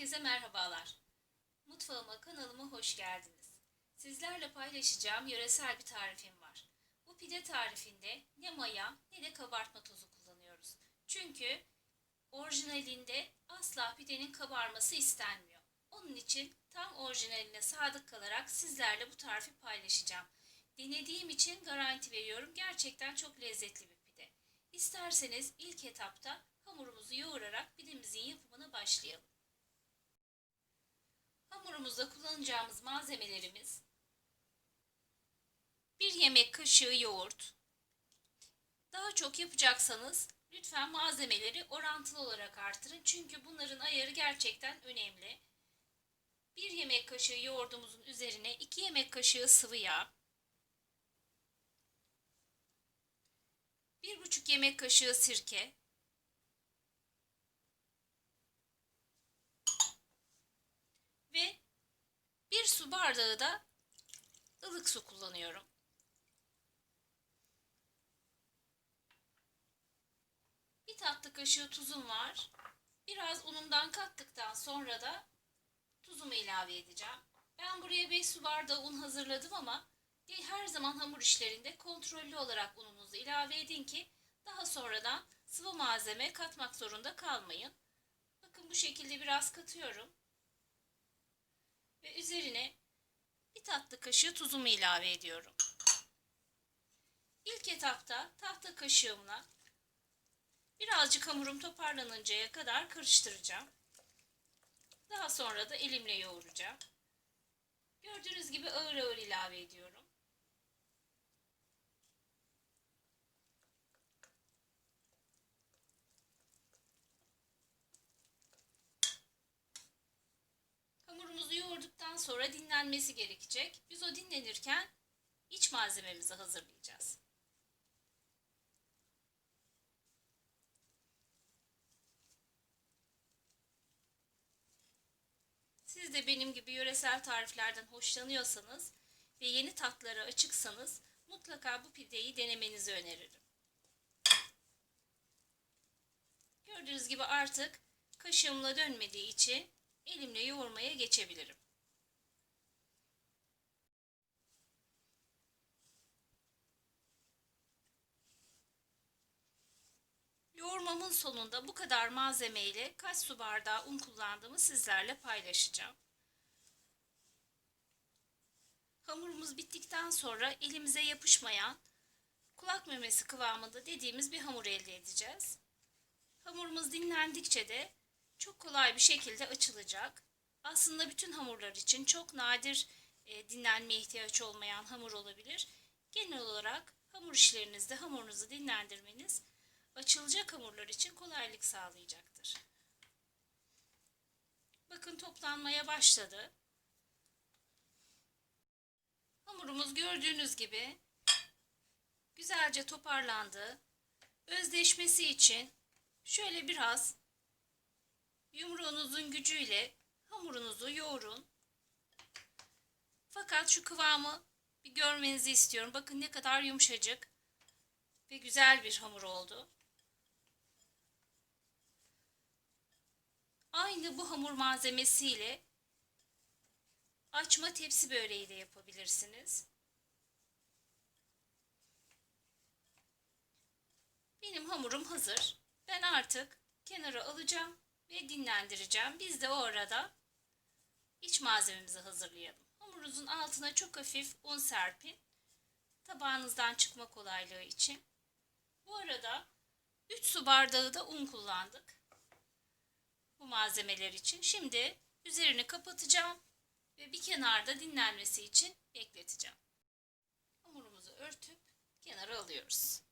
Herkese merhabalar. Mutfağıma, kanalıma hoş geldiniz. Sizlerle paylaşacağım yöresel bir tarifim var. Bu pide tarifinde ne maya ne de kabartma tozu kullanıyoruz. Çünkü orijinalinde asla pidenin kabarması istenmiyor. Onun için tam orijinaline sadık kalarak sizlerle bu tarifi paylaşacağım. Denediğim için garanti veriyorum. Gerçekten çok lezzetli bir pide. İsterseniz ilk etapta hamurumuzu yoğurarak pidemizin yapımına başlayalım. Hamurumuzda kullanacağımız malzemelerimiz 1 yemek kaşığı yoğurt. Daha çok yapacaksanız lütfen malzemeleri orantılı olarak artırın. Çünkü bunların ayarı gerçekten önemli. 1 yemek kaşığı yoğurdumuzun üzerine 2 yemek kaşığı sıvı yağ. 1,5 yemek kaşığı sirke. Ve bir su bardağı da ılık su kullanıyorum. Bir tatlı kaşığı tuzum var. Biraz unumdan kattıktan sonra da tuzumu ilave edeceğim. Ben buraya 5 su bardağı un hazırladım ama her zaman hamur işlerinde kontrollü olarak ununuzu ilave edin ki daha sonradan sıvı malzeme katmak zorunda kalmayın. Bakın bu şekilde biraz katıyorum ve üzerine bir tatlı kaşığı tuzumu ilave ediyorum. İlk etapta tahta kaşığımla birazcık hamurum toparlanıncaya kadar karıştıracağım. Daha sonra da elimle yoğuracağım. Gördüğünüz gibi ağır ağır ilave ediyorum. Hamurumuzu yoğurduktan sonra dinlenmesi gerekecek. Biz o dinlenirken iç malzememizi hazırlayacağız. Siz de benim gibi yöresel tariflerden hoşlanıyorsanız ve yeni tatlara açıksanız mutlaka bu pideyi denemenizi öneririm. Gördüğünüz gibi artık kaşığımla dönmediği için elimle yoğurmaya geçebilirim. Yoğurmamın sonunda bu kadar malzeme ile kaç su bardağı un kullandığımı sizlerle paylaşacağım. Hamurumuz bittikten sonra elimize yapışmayan kulak memesi kıvamında dediğimiz bir hamur elde edeceğiz. Hamurumuz dinlendikçe de çok kolay bir şekilde açılacak. Aslında bütün hamurlar için çok nadir e, dinlenmeye ihtiyaç olmayan hamur olabilir. Genel olarak hamur işlerinizde hamurunuzu dinlendirmeniz açılacak hamurlar için kolaylık sağlayacaktır. Bakın toplanmaya başladı. Hamurumuz gördüğünüz gibi güzelce toparlandı. Özdeşmesi için şöyle biraz Yumruğunuzun gücüyle hamurunuzu yoğurun. Fakat şu kıvamı bir görmenizi istiyorum. Bakın ne kadar yumuşacık ve güzel bir hamur oldu. Aynı bu hamur malzemesiyle açma tepsi böreği de yapabilirsiniz. Benim hamurum hazır. Ben artık kenara alacağım ve dinlendireceğim. Biz de o arada iç malzememizi hazırlayalım. Hamurunuzun altına çok hafif un serpin. Tabağınızdan çıkma kolaylığı için. Bu arada 3 su bardağı da un kullandık. Bu malzemeler için. Şimdi üzerini kapatacağım ve bir kenarda dinlenmesi için bekleteceğim. Hamurumuzu örtüp kenara alıyoruz.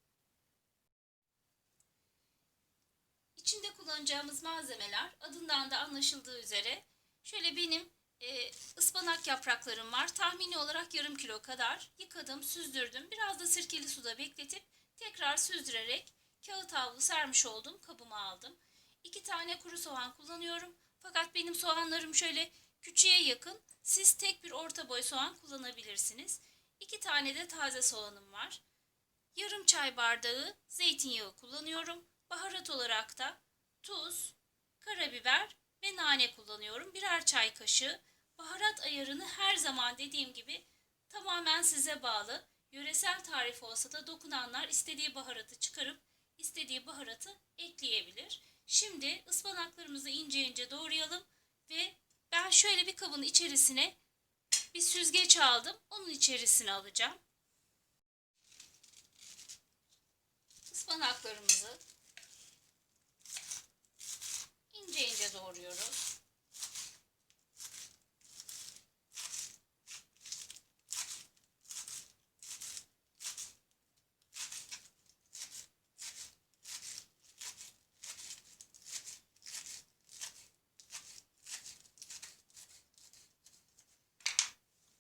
İçinde kullanacağımız malzemeler adından da anlaşıldığı üzere şöyle benim e, ıspanak yapraklarım var. Tahmini olarak yarım kilo kadar yıkadım, süzdürdüm. Biraz da sirkeli suda bekletip tekrar süzdürerek kağıt havlu sermiş oldum. Kabıma aldım. İki tane kuru soğan kullanıyorum. Fakat benim soğanlarım şöyle küçüğe yakın. Siz tek bir orta boy soğan kullanabilirsiniz. İki tane de taze soğanım var. Yarım çay bardağı zeytinyağı kullanıyorum. Baharat olarak da tuz, karabiber ve nane kullanıyorum. Birer çay kaşığı. Baharat ayarını her zaman dediğim gibi tamamen size bağlı. Yöresel tarif olsa da dokunanlar istediği baharatı çıkarıp istediği baharatı ekleyebilir. Şimdi ıspanaklarımızı ince ince doğrayalım ve ben şöyle bir kabın içerisine bir süzgeç aldım. Onun içerisine alacağım. Ispanaklarımızı ince ince doğruyoruz.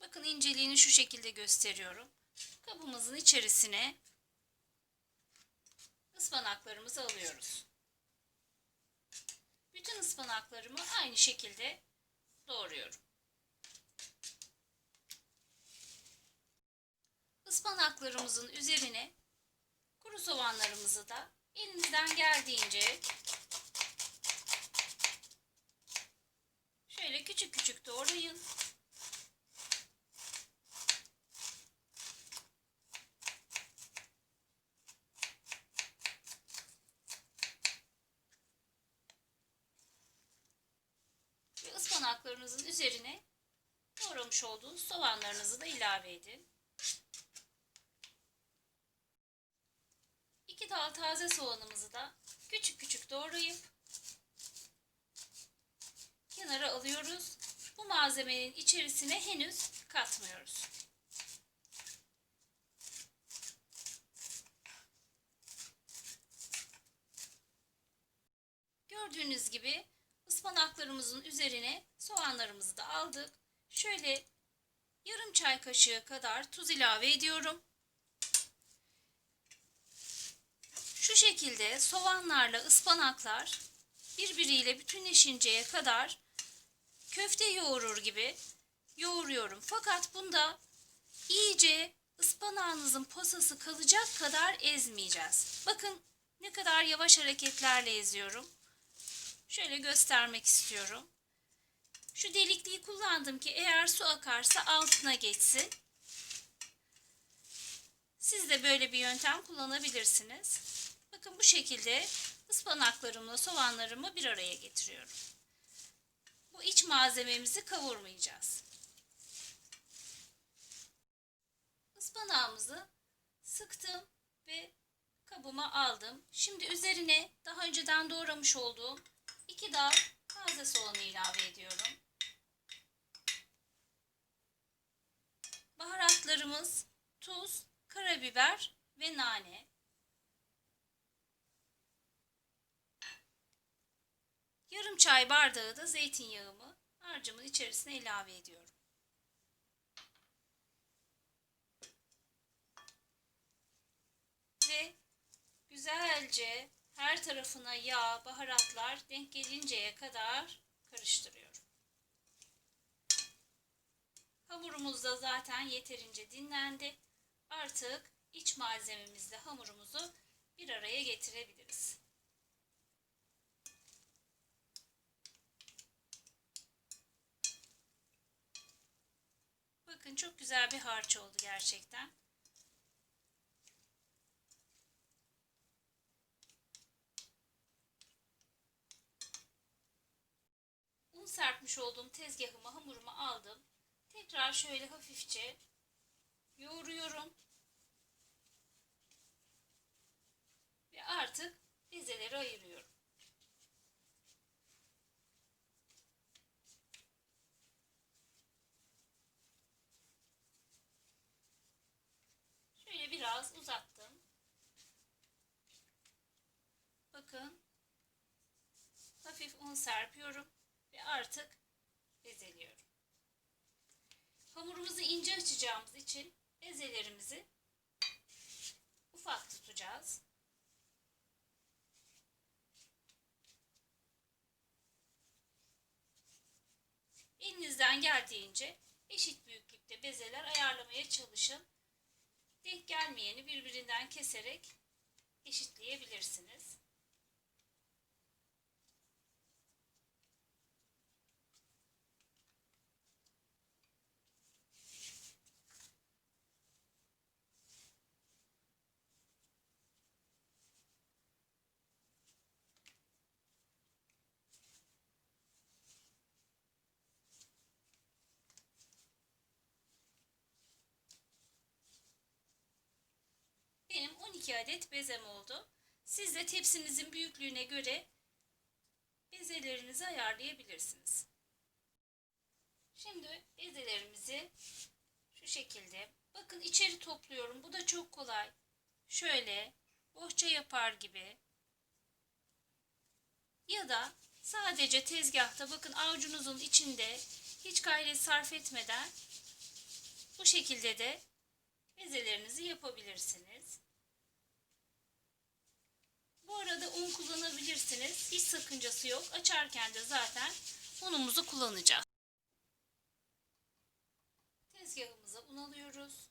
Bakın inceliğini şu şekilde gösteriyorum. Kabımızın içerisine ıspanaklarımızı alıyoruz. Bütün ıspanaklarımı aynı şekilde doğruyorum. Ispanaklarımızın üzerine kuru soğanlarımızı da elinizden geldiğince şöyle küçük küçük doğrayın. ve ıspanaklarınızın üzerine doğramış olduğunuz soğanlarınızı da ilave edin. İki dal taze soğanımızı da küçük küçük doğrayıp kenara alıyoruz. Bu malzemenin içerisine henüz katmıyoruz. Gördüğünüz gibi ıspanaklarımızın üzerine soğanlarımızı da aldık. Şöyle yarım çay kaşığı kadar tuz ilave ediyorum. Şu şekilde soğanlarla ıspanaklar birbiriyle bütünleşinceye kadar köfte yoğurur gibi yoğuruyorum. Fakat bunda iyice ıspanağınızın posası kalacak kadar ezmeyeceğiz. Bakın ne kadar yavaş hareketlerle eziyorum. Şöyle göstermek istiyorum. Şu delikliği kullandım ki eğer su akarsa altına geçsin. Siz de böyle bir yöntem kullanabilirsiniz. Bakın bu şekilde ıspanaklarımla soğanlarımı bir araya getiriyorum. Bu iç malzememizi kavurmayacağız. Ispanağımızı sıktım ve kabıma aldım. Şimdi üzerine daha önceden doğramış olduğum 2 dal taze soğanı ilave ediyorum. Baharatlarımız tuz, karabiber ve nane. Yarım çay bardağı da zeytinyağımı harcımın içerisine ilave ediyorum. Ve güzelce her tarafına yağ, baharatlar denk gelinceye kadar karıştırıyorum. Hamurumuz da zaten yeterince dinlendi. Artık iç malzememizle hamurumuzu bir araya getirebiliriz. Bakın çok güzel bir harç oldu gerçekten. Un serpmiş olduğum tezgahıma hamurumu aldım. Tekrar şöyle hafifçe yoğuruyorum. Ve artık bezeleri ayırıyorum. Şöyle biraz uzattım. Bakın hafif un serpiyorum ve artık bezeliyorum. Hamurumuzu ince açacağımız için bezelerimizi ufak tutacağız. Elinizden geldiğince eşit büyüklükte bezeler ayarlamaya çalışın. Denk gelmeyeni birbirinden keserek eşitleyebilirsiniz. 12 adet bezem oldu. Siz de tepsinizin büyüklüğüne göre bezelerinizi ayarlayabilirsiniz. Şimdi bezelerimizi şu şekilde bakın içeri topluyorum. Bu da çok kolay. Şöyle bohça yapar gibi ya da sadece tezgahta bakın avucunuzun içinde hiç gayret sarf etmeden bu şekilde de mezelerinizi yapabilirsiniz. Bu arada un kullanabilirsiniz. Hiç sakıncası yok. Açarken de zaten unumuzu kullanacağız. Tezgahımıza un alıyoruz.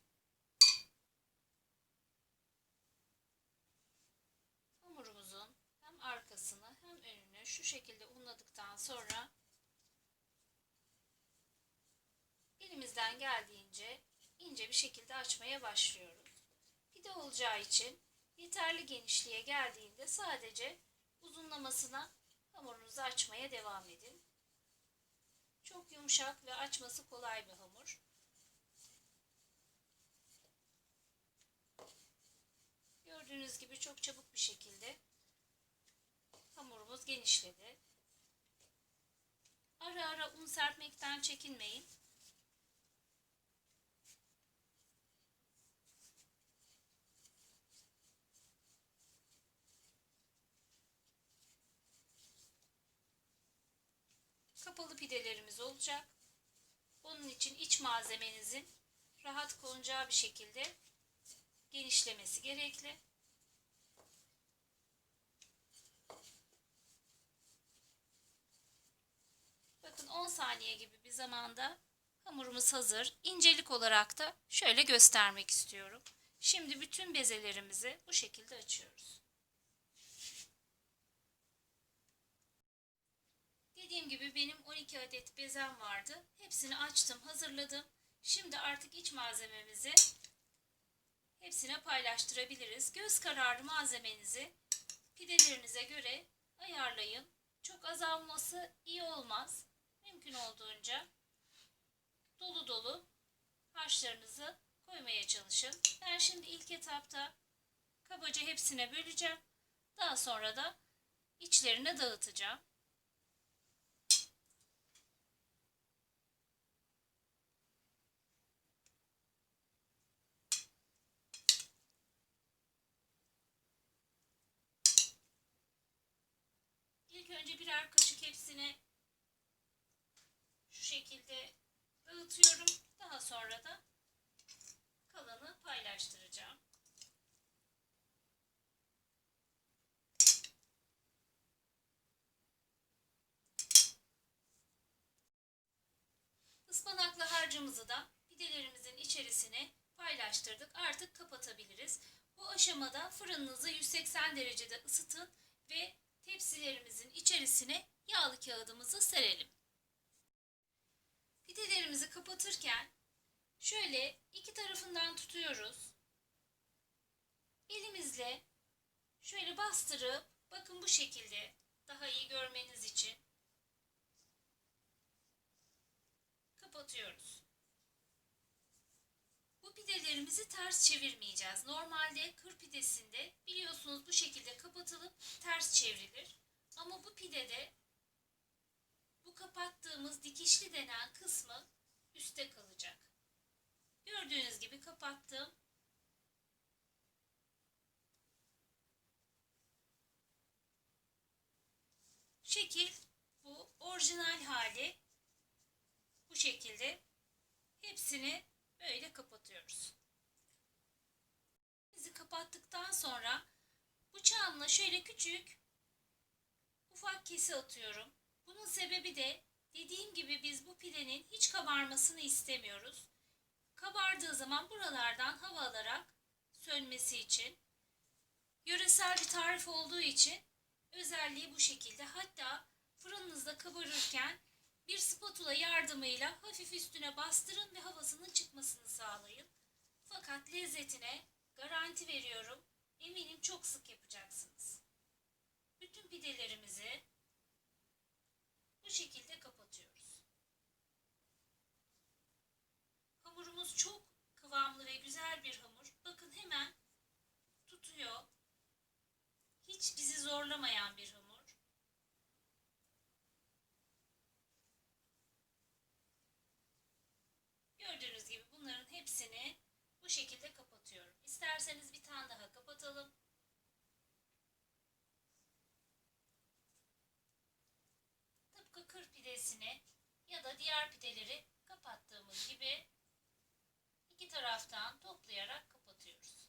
Hamurumuzun hem arkasını hem önünü şu şekilde unladıktan sonra elimizden geldiğince ince bir şekilde açmaya başlıyoruz. Pide olacağı için yeterli genişliğe geldiğinde sadece uzunlamasına hamurunuzu açmaya devam edin. Çok yumuşak ve açması kolay bir hamur. Gördüğünüz gibi çok çabuk bir şekilde hamurumuz genişledi. Ara ara un serpmekten çekinmeyin. Kapalı pidelerimiz olacak. Onun için iç malzemenizin rahat konacağı bir şekilde genişlemesi gerekli. Bakın 10 saniye gibi bir zamanda hamurumuz hazır. İncelik olarak da şöyle göstermek istiyorum. Şimdi bütün bezelerimizi bu şekilde açıyoruz. Dediğim gibi benim 12 adet bezem vardı. Hepsini açtım, hazırladım. Şimdi artık iç malzememizi hepsine paylaştırabiliriz. Göz kararı malzemenizi pidelerinize göre ayarlayın. Çok azalması iyi olmaz. Mümkün olduğunca dolu dolu harçlarınızı koymaya çalışın. Ben şimdi ilk etapta kabaca hepsine böleceğim. Daha sonra da içlerine dağıtacağım. İlk önce birer kaşık hepsini şu şekilde dağıtıyorum. Daha sonra da kalanı paylaştıracağım. Ispanaklı harcımızı da pidelerimizin içerisine paylaştırdık. Artık kapatabiliriz. Bu aşamada fırınınızı 180 derecede ısıtın ve tepsilerimizin içerisine yağlı kağıdımızı serelim. Pidelerimizi kapatırken şöyle iki tarafından tutuyoruz. Elimizle şöyle bastırıp bakın bu şekilde daha iyi görmeniz için kapatıyoruz. Pidelerimizi ters çevirmeyeceğiz. Normalde kır pidesinde biliyorsunuz bu şekilde kapatılıp ters çevrilir. Ama bu pidede bu kapattığımız dikişli denen kısmı üstte kalacak. Gördüğünüz gibi kapattım. Şekil bu orijinal hali bu şekilde hepsini böyle kapatıyoruz. Bizi kapattıktan sonra bıçağımla şöyle küçük ufak kesi atıyorum. Bunun sebebi de dediğim gibi biz bu pidenin hiç kabarmasını istemiyoruz. Kabardığı zaman buralardan hava alarak sönmesi için yöresel bir tarif olduğu için özelliği bu şekilde. Hatta fırınınızda kabarırken bir spatula yardımıyla hafif üstüne bastırın ve havasının çıkmasını sağlayın. Fakat lezzetine garanti veriyorum. Eminim çok sık yapacaksınız. Bütün pidelerimizi bu şekilde kapatıyoruz. Hamurumuz çok kıvamlı ve güzel bir hamur. Bakın hemen tutuyor. Hiç bizi zorlamayan bir hamur. Gördüğünüz gibi bunların hepsini bu şekilde kapatıyorum. İsterseniz bir tane daha kapatalım. Tıpkı kır pidesini ya da diğer pideleri kapattığımız gibi iki taraftan toplayarak kapatıyoruz.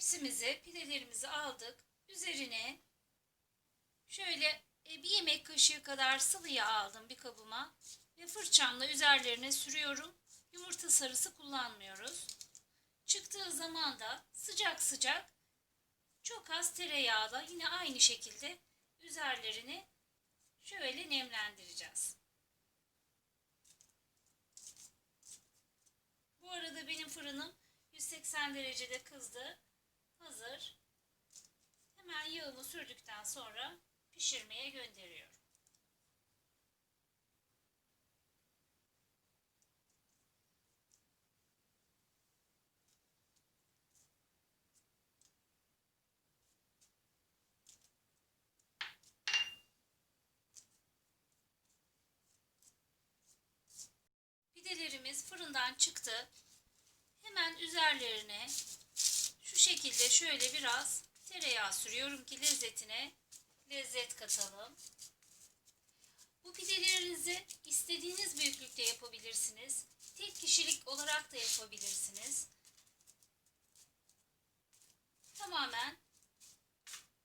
Tepsimize pidelerimizi aldık. Üzerine şöyle e, bir yemek kaşığı kadar sıvı yağ aldım bir kabıma ve fırçamla üzerlerine sürüyorum. Yumurta sarısı kullanmıyoruz. Çıktığı zaman da sıcak sıcak çok az tereyağla yine aynı şekilde üzerlerini şöyle nemlendireceğiz. Bu arada benim fırınım 180 derecede kızdı. Hazır. Hemen yağımı sürdükten sonra pişirmeye gönderiyorum. Pidelerimiz fırından çıktı. Hemen üzerlerine şekilde şöyle biraz tereyağı sürüyorum ki lezzetine lezzet katalım. Bu pidelerinizi istediğiniz büyüklükte yapabilirsiniz. Tek kişilik olarak da yapabilirsiniz. Tamamen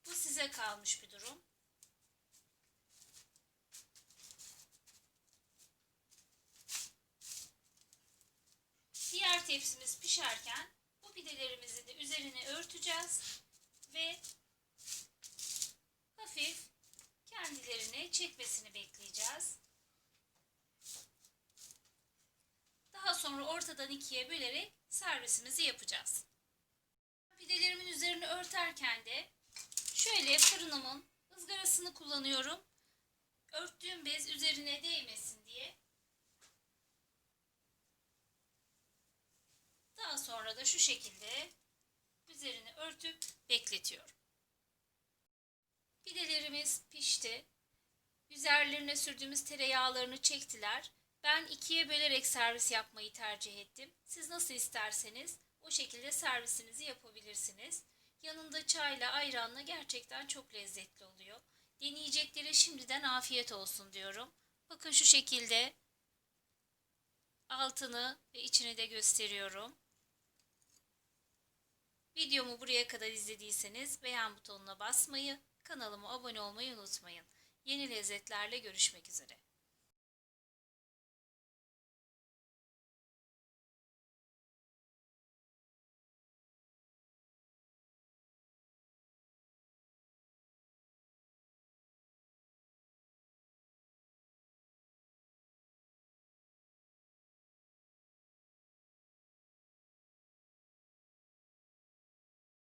bu size kalmış bir durum. Diğer tepsimiz pişerken bu pidelerimizi de üzerine örteceğiz ve hafif kendilerini çekmesini bekleyeceğiz. Daha sonra ortadan ikiye bölerek servisimizi yapacağız. Pidelerimin üzerini örterken de şöyle fırınımın ızgarasını kullanıyorum. Örttüğüm bez üzerine değmesin diye. Daha sonra da şu şekilde üzerini örtüp bekletiyorum. Pidelerimiz pişti. Üzerlerine sürdüğümüz tereyağlarını çektiler. Ben ikiye bölerek servis yapmayı tercih ettim. Siz nasıl isterseniz o şekilde servisinizi yapabilirsiniz. Yanında çayla, ayranla gerçekten çok lezzetli oluyor. Deneyeceklere şimdiden afiyet olsun diyorum. Bakın şu şekilde altını ve içini de gösteriyorum. Videomu buraya kadar izlediyseniz beğen butonuna basmayı, kanalıma abone olmayı unutmayın. Yeni lezzetlerle görüşmek üzere.